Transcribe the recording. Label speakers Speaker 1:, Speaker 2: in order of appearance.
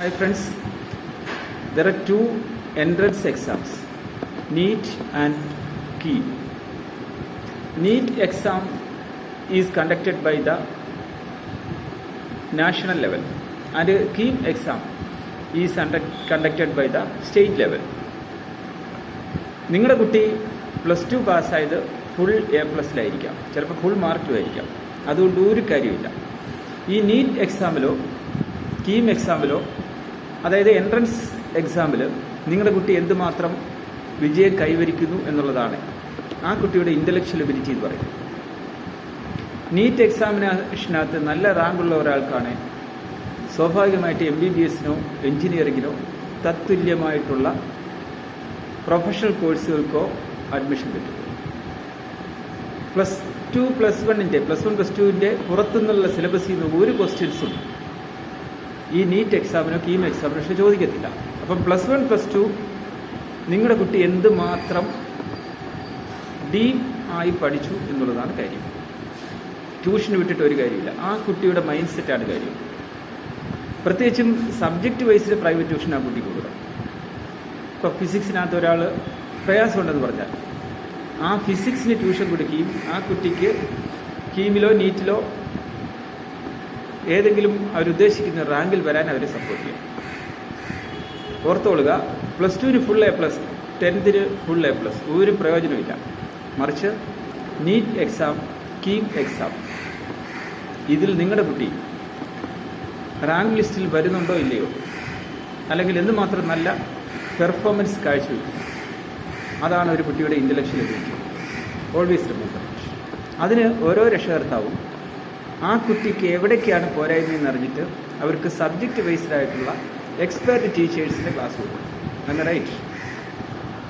Speaker 1: Hi friends, there are two entrance exams, NEET and KEY. NEET exam is conducted by the national level and KEY exam is under- conducted by the state. നിങ്ങളുടെ കുട്ടി plus two പാസ്സായത് full A പ്ലസിലായിരിക്കാം ചിലപ്പോൾ full മാർക്കിലും ആയിരിക്കാം അതുകൊണ്ട് ഒരു കാര്യമില്ല ഈ നീറ്റ് എക്സാമിലോ കീം എക്സാമിലോ അതായത് എൻട്രൻസ് എക്സാമിൽ നിങ്ങളുടെ കുട്ടി എന്തുമാത്രം വിജയം കൈവരിക്കുന്നു എന്നുള്ളതാണ്. ആ കുട്ടിയുടെ ഇന്റലക്ച്വൽ എബിലിറ്റി എന്ന് പറയും നീറ്റ് എക്സാമിനേഷനകത്ത് നല്ല റാങ്കുള്ള ഒരാൾക്കാണ് സ്വാഭാവികമായിട്ട് എം ബി ബി എസിനോ എഞ്ചിനീയറിങ്ങിനോ തത്തുല്യമായിട്ടുള്ള പ്രൊഫഷണൽ കോഴ്സുകൾക്കോ അഡ്മിഷൻ കിട്ടും. പ്ലസ് ടു പ്ലസ് വണ്ണിന്റെ പ്ലസ് വൺ പ്ലസ് ടുവിന്റെ പുറത്തുനിന്നുള്ള സിലബസിൽ നിന്ന് ഒരു ക്വസ്റ്റ്യൻസും ഈ നീറ്റ് എക്സാമിനോ കീം എക്സാമിനോ പക്ഷേ ചോദിക്കത്തില്ല. അപ്പം പ്ലസ് വൺ പ്ലസ് ടു നിങ്ങളുടെ കുട്ടി എന്തുമാത്രം ഡി ആയി പഠിച്ചു എന്നുള്ളതാണ് കാര്യം. ട്യൂഷൻ വിട്ടിട്ട് ഒരു കാര്യമില്ല. ആ കുട്ടിയുടെ മൈൻഡ് സെറ്റാണ് കാര്യം. പ്രത്യേകിച്ചും സബ്ജക്റ്റ് വൈസിൽ പ്രൈവറ്റ് ട്യൂഷൻ ആ കുട്ടി കൊടുക്കുക. ഇപ്പോൾ ഫിസിക്സിനകത്ത് ഒരാൾ പ്രയാസമുണ്ടെന്ന് പറഞ്ഞാൽ ആ ഫിസിക്സിന് ട്യൂഷൻ കൊടുക്കുകയും ആ കുട്ടിക്ക് കീമിലോ നീറ്റിലോ ഏതെങ്കിലും അവരുദ്ദേശിക്കുന്ന റാങ്കിൽ വരാൻ അവരെ സപ്പോർട്ട് ചെയ്യും. ഓർത്തോളുക പ്ലസ് ടുവിന് ഫുൾ എ പ്ലസ് ടെൻത്തിന് ഫുൾ എ പ്ലസ് ഒരു പ്രയോജനമില്ല മറിച്ച് നീറ്റ് എക്സാം കീം എക്സാം ഇതിൽ നിങ്ങളുടെ കുട്ടി റാങ്ക് ലിസ്റ്റിൽ വരുന്നുണ്ടോ ഇല്ലയോ? അല്ലെങ്കിൽ എന്തുമാത്രം നല്ല പെർഫോമൻസ് കാഴ്ചവെക്കും അതാണ് ഒരു കുട്ടിയുടെ ഇന്റലക്ച്വൽ ഓൾവേസ് റിമെമ്പർ അതിന് ഓരോ രക്ഷകർത്താവും ആ കുട്ടിക്ക് എവിടേക്കാണ് പോരായ്മയെന്ന് അറിഞ്ഞിട്ട് അവർക്ക് സബ്ജക്റ്റ് ബേസ്ഡ് ആയിട്ടുള്ള എക്സ്പേർട്ട് ടീച്ചേഴ്സിന്റെ ക്ലാസ് കൊടുക്കും. അങ്ങനെ റൈറ്റ്